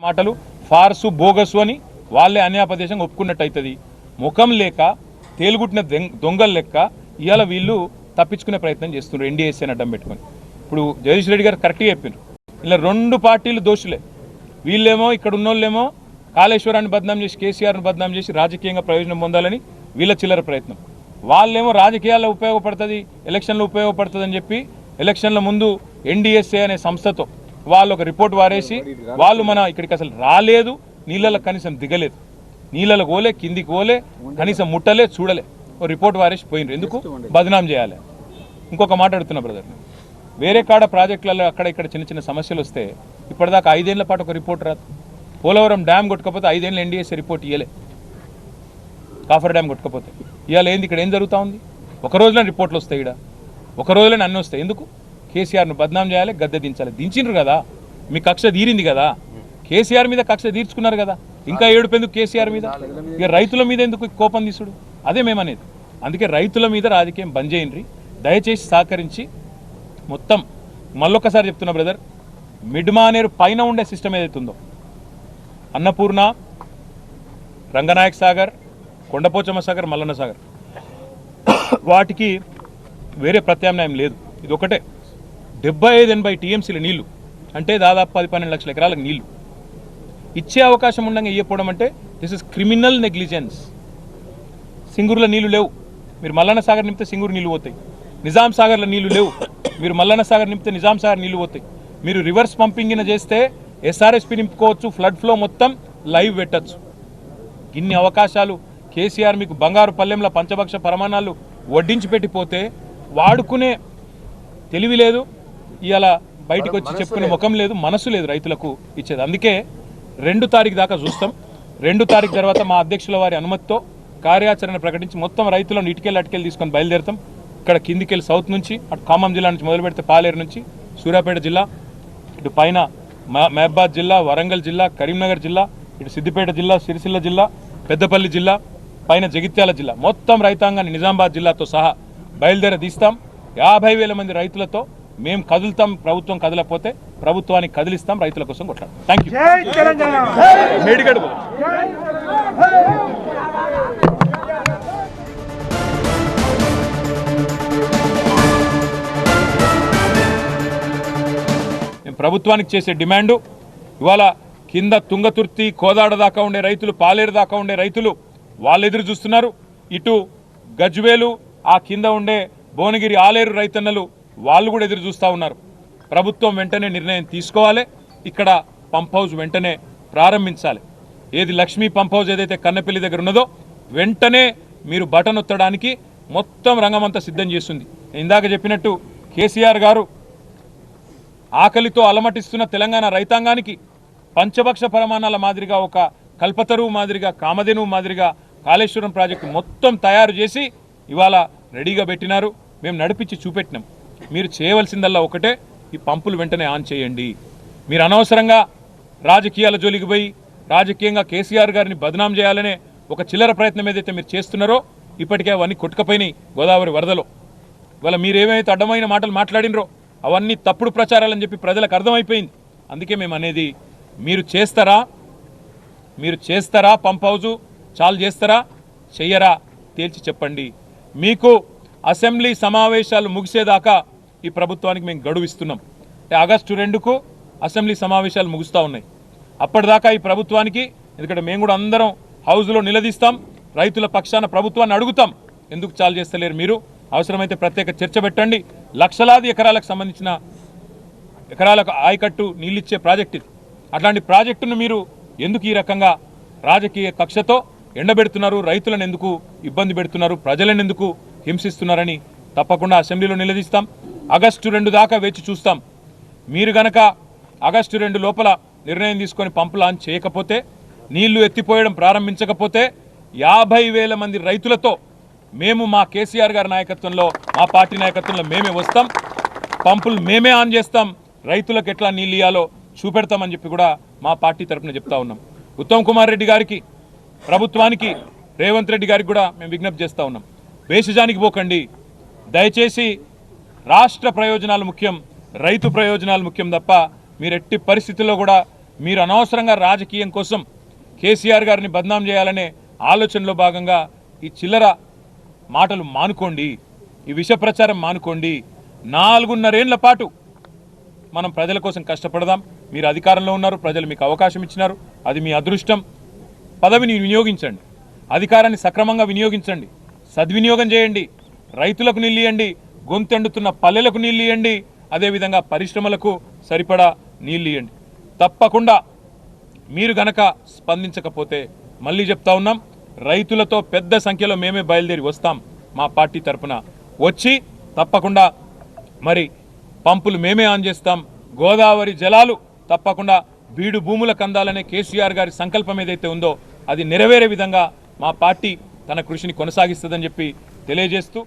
మాటలు farce bogus అని వాళ్ళే అన్యాపదేశంగా ఒప్పుకున్నట్టు అవుతుంది ముఖం లేక తేలుగుట్టిన దెం- దొంగల లెక్క ఇవాళ వీళ్ళు తప్పించుకునే ప్రయత్నం చేస్తున్నారు ఎన్డీఎస్సీ అని అడ్డం పెట్టుకొని. ఇప్పుడు జగదీష్ రెడ్డి గారు కరెక్ట్గా చెప్పారు ఇలా రెండు పార్టీలు దోషులే. వీళ్ళేమో ఇక్కడ ఉన్నోళ్ళేమో కాళేశ్వరాన్ని బద్నాం చేసి కేసీఆర్ని బద్నాం చేసి రాజకీయంగా ప్రయోజనం పొందాలని వీళ్ళ చిల్లర ప్రయత్నం. వాళ్ళేమో రాజకీయాల్లో ఉపయోగపడుతుంది ఎలక్షన్లో ఉపయోగపడుతుంది అని చెప్పి ఎలక్షన్ల ముందు ఎన్డీఎస్ఏ అనే సంస్థతో వాళ్ళు ఒక రిపోర్ట్ వారేసి వాళ్ళు మన ఇక్కడికి అసలు రాలేదు నీళ్ళలో కనీసం దిగలేదు. నీళ్ళలో పోలే కిందికి పోలే కనీసం ముట్టలే చూడలే. ఓ రిపోర్ట్ వారేసి పోయినరు ఎందుకు? బదనాం చేయాలి. ఇంకొక మాట అడుగుతున్నా బ్రదర్. వేరే కాడ ప్రాజెక్టులలో అక్కడ ఇక్కడ చిన్న చిన్న సమస్యలు వస్తే ఇప్పటిదాకా ఐదేళ్ళ పాటు ఒక రిపోర్ట్ రాదు. పోలవరం డ్యామ్ కొట్టుకపోతే ఐదేళ్ళు ఎన్డీఎస్ఏ రిపోర్ట్ ఇయ్యలే. కాఫర్ డ్యామ్ కొట్టుకపోతే. ఇవాళ ఏంది? ఇక్కడ ఏం జరుగుతూ ఉంది? ఒక రోజులో రిపోర్ట్లు వస్తాయి ఇక్కడ ఒక రోజులోనే అన్నీ వస్తాయి. ఎందుకు? కేసీఆర్ను బద్నాం చేయాలి గద్దె దించాలి. దించిండ్రు కదా. మీ కక్ష తీరింది కదా. కేసీఆర్ మీద కక్ష తీర్చుకున్నారు కదా. ఇంకా ఏడుపెందుకు కేసీఆర్ మీద? ఇక రైతుల మీద ఎందుకు కోపం తీసుడు? అదే మేమనేది. అందుకే రైతుల మీద రాజకీయం బంద్ చేయండి. దయచేసి సహకరించి మొత్తం మళ్ళొక్కసారి చెప్తున్నా బ్రదర్. మిడ్మానేరు పైన ఉండే సిస్టమ్ ఏదైతే ఉందో అన్నపూర్ణ రంగనాయక్ సాగర్ కొండపోచమ్మ సాగర్ మల్లన్న సాగర్. వాటికి వేరే ప్రత్యామ్నాయం లేదు. ఇది ఒకటే. డెబ్బై ఐదు ఎనభై టీఎంసీల నీళ్ళు అంటే దాదాపు పది పన్నెండు లక్షల ఎకరాలకు నీళ్ళు. ఇచ్చే అవకాశం ఉండగా ఇవ్వకపోవడం అంటే దిస్ ఇస్ క్రిమినల్ నెగ్లిజెన్స్ సింగూరులో నీళ్ళు లేవు. మీరు మల్లన్న సాగర్ నింపితే సింగూరు నీళ్ళు పోతాయి. నిజాం సాగర్లో నీళ్ళు లేవు. మీరు మల్లన్న సాగర్ నింపితే నిజాం సాగర్ నీళ్ళు పోతాయి. మీరు రివర్స్ పంపింగ్ చేస్తే ఎస్ఆర్ఎస్పి నింపుకోవచ్చు ఫ్లడ్ ఫ్లో మొత్తం లైవ్ పెట్టచ్చు. ఇన్ని అవకాశాలు కేసీఆర్ మీకు బంగారు పల్లెంలో పంచభక్ష పరమాణాలు వడ్డించి పెట్టిపోతే వాడుకునే తెలివి లేదు. ఇవాళ బయటికి వచ్చి చెప్పుకునే ముఖం లేదు మనసు లేదు రైతులకు ఇచ్చేది. అందుకే రెండు తారీఖు దాకా చూస్తాం. రెండు తారీఖు తర్వాత మా అధ్యక్షుల వారి అనుమతితో కార్యాచరణ ప్రకటించి మొత్తం రైతులను ఇటుకెళ్ళి అటుకెళ్ళి తీసుకొని బయలుదేరుతాం. ఇక్కడ కిందికెళ్ళి సౌత్ నుంచి అటు ఖమ్మం జిల్లా నుంచి మొదలు పెడితే పాలేరు నుంచి సూర్యాపేట జిల్లా ఇటు పైన మ- మహబాద్ జిల్లా వరంగల్ జిల్లా కరీంనగర్ జిల్లా ఇటు సిద్దిపేట జిల్లా సిరిసిల్ల జిల్లా పెద్దపల్లి జిల్లా పైన జగిత్యాల జిల్లా. మొత్తం రైతాంగాన్ని నిజామాబాద్ జిల్లాతో సహా బయలుదేర తీస్తాం. యాభై వేల మంది రైతులతో మేము కదులుతాం ప్రభుత్వం కదలకపోతే ప్రభుత్వానికి కదిలిస్తాం రైతుల కోసం కొట్లాడు థ్యాంక్ యూ. మేము ప్రభుత్వానికి చేసే డిమాండు ఇవాళ కింద తుంగతుర్తి కోదాడ దాకా ఉండే రైతులు పాలేరు దాకా ఉండే రైతులు వాళ్ళు ఎదురు చూస్తున్నారు. ఇటు గజ్వేలు ఆ కింద ఉండే భువనగిరి ఆలేరు రైతన్నలు వాళ్ళు కూడా ఎదురు చూస్తూ ఉన్నారు. ప్రభుత్వం వెంటనే నిర్ణయం తీసుకోవాలి. ఇక్కడ పంప్ హౌస్ వెంటనే ప్రారంభించాలి. ఏది లక్ష్మీ పంప్ హౌస్ ఏదైతే కన్నపల్లి దగ్గర ఉన్నదో వెంటనే మీరు బటన్ ఒత్తడానికి మొత్తం రంగమంతా సిద్ధం చేస్తుంది. ఇందాక చెప్పినట్టు కేసీఆర్ గారు ఆకలితో అలమటిస్తున్న తెలంగాణ రైతాంగానికి పంచభక్ష ప్రమాణాల మాదిరిగా ఒక కల్పతరువు మాదిరిగా కామధేనువు మాదిరిగా కాళేశ్వరం ప్రాజెక్టు మొత్తం తయారు చేసి ఇవాళ రెడీగా పెట్టినారు. మేము నడిపించి చూపెట్టినాం. మీరు చేయవలసిందల్లా ఒకటే ఈ పంపులు వెంటనే ఆన్ చేయండి. మీరు అనవసరంగా రాజకీయాల జోలికి పోయి రాజకీయంగా కేసీఆర్ గారిని బదనాం చేయాలనే ఒక చిల్లర ప్రయత్నం ఏదైతే మీరు చేస్తున్నారో ఇప్పటికే అవన్నీ కొట్టుకపోయినాయి గోదావరి వరదలో. ఇవాళ మీరు ఏమైతే అడ్డమైన మాటలు మాట్లాడినరో అవన్నీ తప్పుడు ప్రచారాలని చెప్పి ప్రజలకు అర్థమైపోయింది. అందుకే మేము అనేది మీరు చేస్తారా? మీరు చేస్తారా పంప్ హౌజు? చాలు చేస్తారా? చెయ్యరా? తేల్చి చెప్పండి. మీకు అసెంబ్లీ సమావేశాలు ముగిసేదాకా ఈ ప్రభుత్వానికి మేము గడువు ఇస్తున్నాం. ఆగస్టు రెండుకు అసెంబ్లీ సమావేశాలు ముగుస్తూ ఉన్నాయి. అప్పటిదాకా ఈ ప్రభుత్వానికి ఎందుకంటే మేము కూడా అందరం హౌజ్లో నిలదీస్తాం రైతుల పక్షాన ప్రభుత్వాన్ని అడుగుతాం. ఎందుకు చాలు చేస్తలేరు మీరు? అవసరమైతే ప్రత్యేక చర్చ పెట్టండి. లక్షలాది ఎకరాలకు సంబంధించిన ఎకరాలకు ఆయకట్టు నీళ్ళిచ్చే ప్రాజెక్ట్ ఇది. అట్లాంటి ప్రాజెక్టును మీరు ఎందుకు ఈ రకంగా రాజకీయ కక్షతో ఎండబెడుతున్నారు? రైతులను ఎందుకు ఇబ్బంది పెడుతున్నారు? ప్రజలను ఎందుకు హింసిస్తున్నారని తప్పకుండా అసెంబ్లీలో నిలదీస్తాం. ఆగస్టు రెండు దాకా వేచి చూస్తాం. మీరు గనక ఆగస్టు రెండు లోపల నిర్ణయం తీసుకొని పంపు లాంచ్ చేయకపోతే నీళ్ళు ఎత్తిపోయడం ప్రారంభించకపోతే యాభై వేల మంది రైతులతో మేము మా కేసీఆర్ గారి నాయకత్వంలో మా పార్టీ నాయకత్వంలో మేమే వస్తాం. పంపులు మేమే ఆన్ చేస్తాం. రైతులకు ఎట్లా నీళ్ళు ఇవ్వాలో చూపెడతామని చెప్పి కూడా మా పార్టీ తరఫున చెప్తా ఉన్నాం. ఉత్తమ్ కుమార్ రెడ్డి గారికి ప్రభుత్వానికి రేవంత్ రెడ్డి గారికి కూడా మేము విజ్ఞప్తి చేస్తూ ఉన్నాం. వేషజానికి పోకండి. దయచేసి రాష్ట్ర ప్రయోజనాలు ముఖ్యం రైతు ప్రయోజనాలు ముఖ్యం తప్ప మీరు ఎట్టి పరిస్థితుల్లో కూడా మీరు అనవసరంగా రాజకీయం కోసం కేసీఆర్ గారిని బద్నాం చేయాలనే ఆలోచనలో భాగంగా ఈ చిల్లర మాటలు మానుకోండి ఈ విష ప్రచారం మానుకోండి. నాలుగున్నరేళ్ళ పాటు మనం ప్రజల కోసం కష్టపడదాం. మీరు అధికారంలో ఉన్నారు ప్రజలు మీకు అవకాశం ఇచ్చినారు. అది మీ అదృష్టం. పదవిని వినియోగించండి. అధికారాన్ని సక్రమంగా వినియోగించండి. సద్వినియోగం చేయండి. రైతులకు నిలియండి. గొంతెండుతున్న పల్లెలకు నీళ్ళు ఇవ్వండి అదేవిధంగా పరిశ్రమలకు సరిపడా నీళ్ళు ఇవ్వండి తప్పకుండా మీరు గనక స్పందించకపోతే మళ్ళీ చెప్తా ఉన్నాం రైతులతో పెద్ద సంఖ్యలో మేమే బయలుదేరి వస్తాం మా పార్టీ తరపున. వచ్చి తప్పకుండా మరి పంపులు మేమే ఆన్ చేస్తాం గోదావరి జలాలు తప్పకుండా బీడు భూములకు అందాలనే కేసీఆర్ గారి సంకల్పం ఏదైతే ఉందో అది నెరవేరే విధంగా మా పార్టీ తన కృషిని కొనసాగిస్తుందని చెప్పి తెలియజేస్తూ